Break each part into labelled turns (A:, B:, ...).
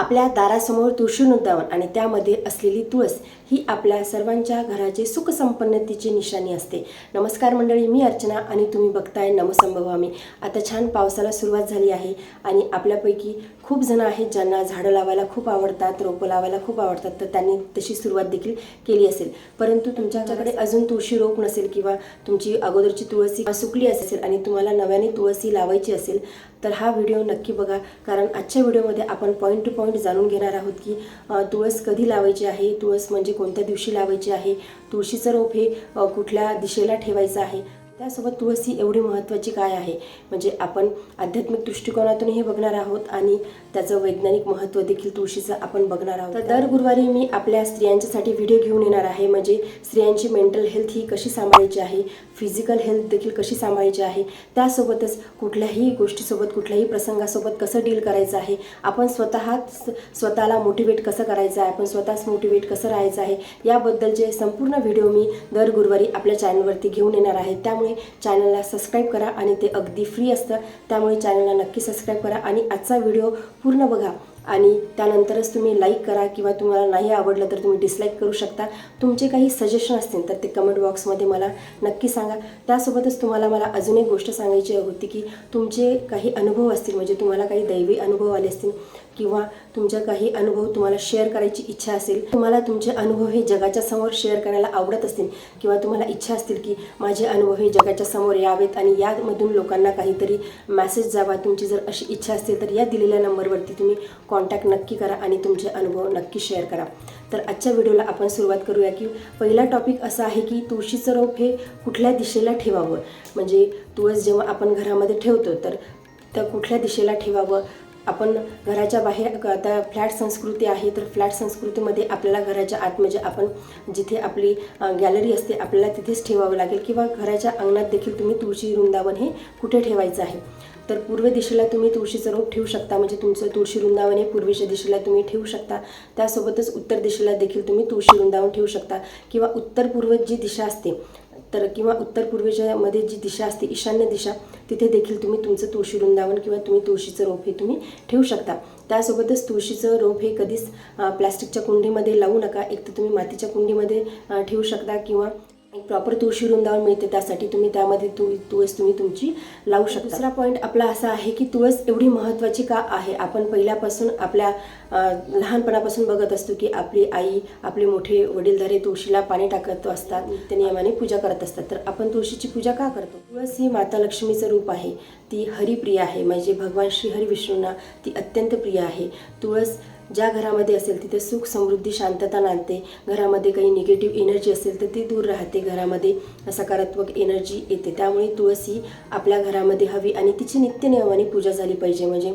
A: आपल्या दारासमोर तुळशी वृंदावन आणि त्यामध्ये असलेली तुळस ही आपल्या सर्वांच्या घराचे सुखसंपन्नतेची निशाणी असते. नमस्कार मंडळी मी अर्चना आणि तुम्ही बघताय नमसंभवामी आता छान पावसाला सुरुवात झाली आहे आणि आपल्यापैकी खूप जण आहेत ज्यांना झाडं लावायला खूप आवडतात रोपं लावायला खूप आवडतात तर त्यांनी तशी सुरुवात देखील केली असेल. परंतु तुमच्याकडे अजून तुळशी रोप नसेल किंवा तुमची अगोदरची तुळसी सुकली असेल आणि तुम्हाला नव्याने तुळसी लावायची असेल तर हा व्हिडिओ नक्की बघा. कारण आजच्या व्हिडिओमध्ये आपण पॉईंट टू पॉईंट जाणून घेणार आहोत की तुळस कधी लावायची आहे? तुळस म्हणजे कोणत्या दिवशी लावायची आहे? तुळशीचं रोप हे कुठल्या दिशेला ठेवायचं आहे? त्यासोबत तुळस एवढी महत्त्वाची काय आहे? म्हणजे आपण आध्यात्मिक दृष्टिकोनातून हे बघणार आहोत आणि त्याचं वैज्ञानिक महत्त्व देखील तुळशीचं आपण बघणार आहोत. तर दर गुरुवारी मी आपल्या स्त्रियांच्यासाठी व्हिडिओ घेऊन येणार आहे. म्हणजे स्त्रियांची मेंटल हेल्थ ही कशी सांभाळायची आहे? फिजिकल हेल्थ देखील कशी सांभाळायची आहे? त्यासोबतच कुठल्याही गोष्टीसोबत कुठल्याही प्रसंगासोबत कसं डील करायचं आहे? आपण स्वतः स्वतःला मोटिवेट कसं करायचं आहे? आपण स्वतःच मोटिवेट कसं राहायचं आहे? याबद्दलचे संपूर्ण व्हिडिओ मी दर गुरुवारी आपल्या चॅनलवरती घेऊन येणार आहे. त्यामुळे चॅनलला सबस्क्राईब करा आणि ते अगदी फ्री असतं त्यामुळे चॅनलला नक्की सबस्क्राईब करा आणि आजचा व्हिडिओ पूर्ण बघा. आणि त्यानंतरच तुम्ही लाईक करा किंवा तुम्हाला नाही आवडलं तर तुम्ही डिसलाईक करू शकता. तुमचे काही सजेशन असतील तर ते कमेंट बॉक्समध्ये मला नक्की सांगा. त्यासोबतच तुम्हाला मला अजून एक गोष्ट सांगायची होती की तुमचे काही अनुभव असतील म्हणजे तुम्हाला काही दैवी अनुभव आले असतील किंवा तुमच्या काही अनुभव तुम्हाला शेअर करायची इच्छा असेल तुम्हाला तुमचे अनुभव हे जगाच्या समोर शेअर करायला आवडत असतील किंवा तुम्हाला इच्छा असतील की माझे अनुभव हे जगाच्या समोर यावेत आणि यामधून लोकांना काहीतरी मॅसेज जावा तुमची जर अशी इच्छा असेल तर या दिलेल्या नंबरवरती तुम्ही कॉन्टॅक्ट नक्की करा आणि तुमचे अनुभव नक्की शेअर करा. तर आजच्या व्हिडिओला आपण सुरुवात करूया की पहिला टॉपिक असा आहे की तुळशीचं रोप हे कुठल्या दिशेला ठेवावं? म्हणजे तुळस जेव्हा आपण घरामध्ये ठेवतो तर त्या कुठल्या दिशेला ठेवावं? आपण घराच्या बाहेर आता फ्लॅट संस्कृती आहे तर फ्लॅट संस्कृतीमध्ये आपल्याला घराच्या आत म्हणजे आपण जिथे आपली गॅलरी असते आपल्याला तिथेच ठेवावं लागेल किंवा घराच्या अंगणात देखील तुम्ही तुळशी वृंदावन हे कुठे ठेवायचं आहे. तर पूर्व दिशेला तुम्ही तुळशीचं रोप ठेवू शकता म्हणजे तुमचं तुळशी वृंदावन हे पूर्वेच्या दिशेला तुम्ही ठेवू शकता. त्यासोबतच उत्तर दिशेला देखील तुम्ही तुळशी वृंदावन ठेवू शकता किंवा उत्तर पूर्व जी दिशा असते तर किंवा उत्तर पूर्वेच्या मध्ये जी दिशा असते ईशान्य दिशा तिथे देखील तुम्ही तुमचं तुळशी वृंदावन किंवा तुम्ही तुळशीचं रोप हे तुम्ही ठेवू शकता. त्यासोबतच तुळशीचं रोप हे कधीच प्लॅस्टिकच्या प्लास्टिकच्या कुंडीमध्ये लावू नका. एक तर तुम्ही मातीच्या कुंडीमध्ये ठेवू शकता किंवा प्रॉपर तुळशी वृंदावन मिळते त्यासाठी तुम्ही त्यामध्ये तु तुळस तुम्ही तुमची लावू शकता. दुसरा पॉईंट आपला असा आहे की तुळस एवढी महत्त्वाची का आहे? आपण पहिल्यापासून आपल्या लहानपणापासून बघत असतो की आपली आई आपले मोठे वडीलधारे तुळशीला पाणी टाकत असतात नित्य नियमाने पूजा करत असतात. तर आपण तुळशीची पूजा का करतो? तुळस ही माता लक्ष्मीचं रूप आहे. ती हरिप्रिय आहे. म्हणजे भगवान श्री हरिविष्णूंना ती अत्यंत प्रिय आहे. तुळस ज्या घरामध्ये असेल तिथे सुख समृद्धी शांतता नांदते. घरामध्ये काही निगेटिव्ह एनर्जी असेल तर ती दूर राहते. घरामध्ये सकारात्मक एनर्जी येते. त्यामुळे तुळस ही आपल्या घरामध्ये हवी आणि तिची नित्यनियमाने पूजा झाली पाहिजे. म्हणजे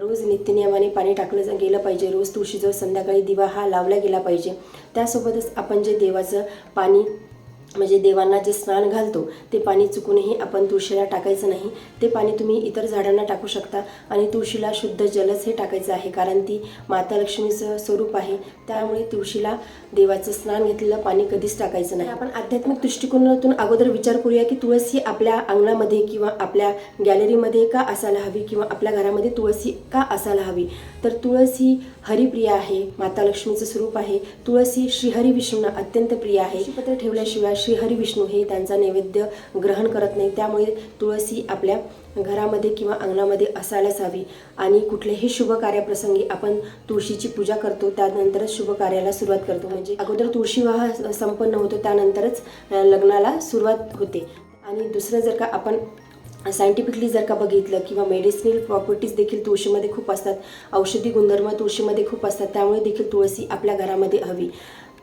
A: रोज नित्यनियमाने पाणी टाकलं गेलं पाहिजे. रोज तुळशीजवळ संध्याकाळी दिवा हा लावला गेला पाहिजे. त्यासोबतच आपण जे देवाचं पाणी म्हणजे देवांना जे स्नान घालतो ते पाणी चुकूनही आपण तुळशीला टाकायचं नाही. ते पाणी तुम्ही इतर झाडांना टाकू शकता आणि तुळशीला शुद्ध जलच हे टाकायचं आहे कारण ती माता लक्ष्मीचं स्वरूप आहे. त्यामुळे तुळशीला देवाचं स्नान घेतलेलं पाणी कधीच टाकायचं नाही. आपण आध्यात्मिक दृष्टिकोनातून अगोदर विचार करूया की तुळस ही आपल्या अंगणामध्ये किंवा आपल्या गॅलरीमध्ये का असायला हवी किंवा आपल्या घरामध्ये तुळसी का असायला हवी? तर तुळस ही हरिप्रिय आहे माता लक्ष्मीचं स्वरूप आहे. तुळस ही श्रीहरी विष्णूंना अत्यंत प्रिय आहे. पत्र ठेवल्याशिवाय श्रीहरी विष्णू हे त्यांचा नैवेद्य ग्रहण करत नाही. त्यामुळे तुळस ही आपल्या घरामध्ये किंवा अंगणामध्ये असायलाच हवी. आणि कुठल्याही शुभ कार्याप्रसंगी आपण तुळशीची पूजा करतो. त्यानंतरच शुभ कार्याला सुरुवात करतो. म्हणजे अगोदर तुळशी विवाह संपन्न होतो. त्यानंतरच लग्नाला सुरुवात होते. आणि दुसरं जर का आपण सायंटिफिकली जर का बघितलं किंवा मेडिसिनल प्रॉपर्टीज देखील तुळशीमध्ये खूप असतात. औषधी गुणधर्म तुळशीमध्ये खूप असतात. त्यामुळे देखील तुळशी आपल्या घरामध्ये हवी.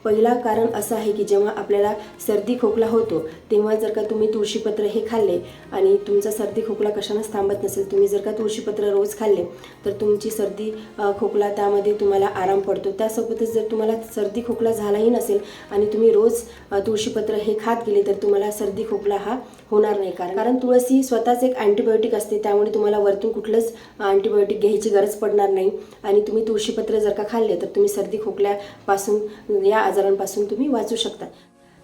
A: पहिला कारण असं आहे की जेव्हा आपल्याला सर्दी खोकला होतो तेव्हा जर का तुम्ही तुळशीपत्र हे खाल्ले आणि तुमचा सर्दी खोकला कशानंच थांबत नसेल तुम्ही जर का तुळशीपत्र रोज खाल्ले तर तुमची सर्दी खोकला त्यामध्ये तुम्हाला आराम पडतो. त्यासोबतच जर तुम्हाला सर्दी खोकला झालाही नसेल आणि तुम्ही रोज तुळशीपत्र हे खात गेले तर तुम्हाला सर्दी खोकला हा होणार नाही. कारण कारण तुळशी स्वतःच एक अँटीबायोटिक असते त्यामुळे तुम्हाला वरतून कुठलंच अँटीबायोटिक घ्यायची गरज पडणार नाही. आणि तुम्ही तुळशीपत्र जर का खाल्ले तर तुम्ही सर्दी खोकल्यापासून या आजारांपासून तुम्ही वाचू शकता.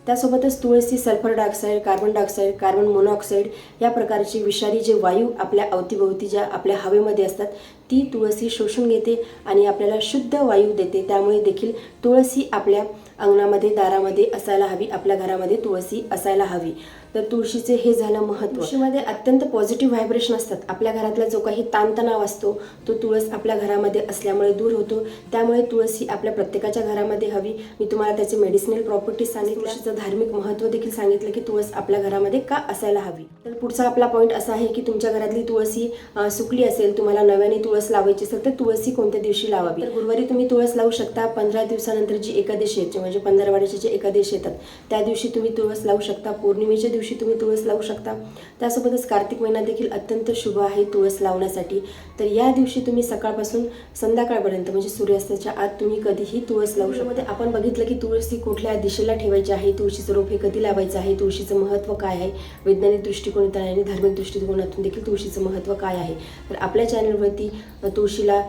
A: त्यासोबतच तुळसी sulphur dioxide carbon dioxide carbon monoxide या प्रकारचे विषारी जे वायू आपल्या अवतीभोवती ज्या आपल्या हवेमध्ये असतात ती तुळसी शोषून घेते आणि आपल्याला शुद्ध वायू देते. त्यामुळे देखील तुळसी आपल्या अंगणामध्ये दारामध्ये असायला हवी. आपल्या घरामध्ये तुळसी असायला हवी. तर तुळशीचे हे झालं महत्त्व. तुळशीमध्ये अत्यंत पॉझिटिव्ह व्हायब्रेशन असतात. आपल्या घरातला जो काही ताणतणाव असतो तो तुळस आपल्या घरामध्ये असल्यामुळे दूर होतो. त्यामुळे तुळसी आपल्या प्रत्येकाच्या घरामध्ये हवी. मी तुम्हाला त्याचे मेडिसिनल प्रॉपर्टीज सांगितलं. तुळशीचं धार्मिक महत्त्व देखील सांगितलं की तुळस आपल्या घरामध्ये का असायला हवी? तर पुढचा आपला पॉईंट असा आहे की तुमच्या घरातली तुळसी सुकली असेल तुम्हाला नव्याने तुळस लावायची असेल तर तुळसी कोणत्या दिवशी लावावी? तर गुरुवारी तुम्ही तुळस लावू शकता पंधरा दिवसानंतर जी एकादशी येते म्हणजे पंधरवाड्याचे जे एकादशी येतात त्या दिवशी तुम्ही तुळस लावू शकता पौर्णिमेच्या दिवशी तुम्ही तुळस लावू शकता. त्यासोबतच कार्तिक महिना देखील अत्यंत शुभ आहे तुळस लावण्यासाठी. तर या दिवशी तुम्ही सकाळपासून संध्याकाळपर्यंत म्हणजे सूर्यास्ताच्या आत तुम्ही कधीही तुळस लावू शकता. आपण बघितलं की तुळस ही कुठल्या दिशेला ठेवायची आहे तुळशीचं रोप हे कधी लावायचं आहे तुळशीचं महत्त्व काय आहे? वैज्ञानिक दृष्टिकोनातून आणि धार्मिक दृष्टिकोनातून देखील तुळशीचं महत्त्व काय आहे? तर आपल्या चॅनलवरती तुळशीला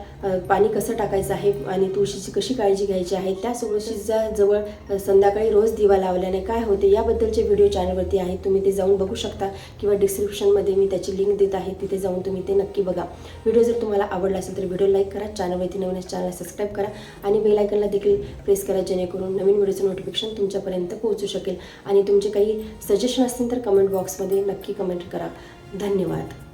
A: पाणी कसं टाकायचं आहे आणि तुळशीची कशी काळजी घ्यायची आहे त्यासोबत तुळशीच्या जवळ संध्याकाळी रोज दिवा लावल्याने काय होते याबद्दलचे व्हिडिओ चॅनलवरती आहेत तुम्ही ते जाऊन बघू शकता किंवा डिस्क्रिप्शनमध्ये मी त्याची लिंक देत आहे तिथे जाऊन तुम्ही ते नक्की बघा. व्हिडिओ जर तुम्हाला आवडला असेल तर व्हिडिओ लाईक करा चॅनलवरती नवीन चॅनल सबस्क्राईब करा आणि बेल आयकनला देखील प्रेस करा जेणेकरून नवीन व्हिडिओचं नोटिफिकेशन तुमच्यापर्यंत पोहोचू शकेल. आणि तुमचे काही सजेशन असतील तर कमेंट बॉक्समध्ये नक्की कमेंट करा. धन्यवाद.